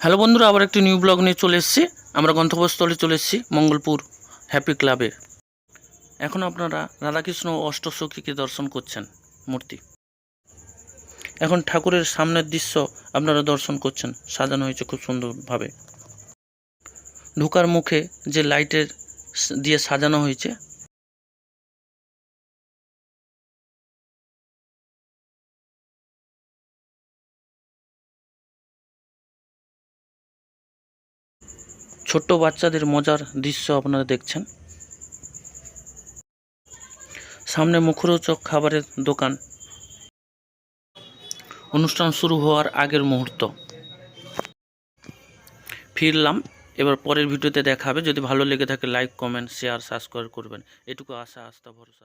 Hello বন্ধুরা, আবার একটি নিউ ব্লগ নিয়ে চলে এসেছি। আমরা গন্তব্যস্থলে চলে এসেছি মঙ্গলপুর হ্যাপি ক্লাবে এখন আপনারা রাধাকৃষ্ণ অষ্টসখীকে দর্শন করছেন, মূর্তি। এখন ঠাকুরের সামনের দৃশ্য আপনারা দর্শন করছেন, সাজানো হয়েছে খুব সুন্দরভাবে। ঢোকার মুখে যে লাইটের দিয়ে সাজানো হয়েছে ছোট্ট বাচ্চাদের মজার দৃশ্য আপনারা দেখছেন। সামনে মুখরোচক খাবারের দোকান। অনুষ্ঠান শুরু হওয়ার আগের মুহূর্ত। ফিরলাম, এবার পরের ভিডিওতে দেখা হবে। যদি ভালো লেগে থাকে লাইক কমেন্ট শেয়ার সাবস্ক্রাইব করবেন। এটুকু আশা, আস্থা, ভরসা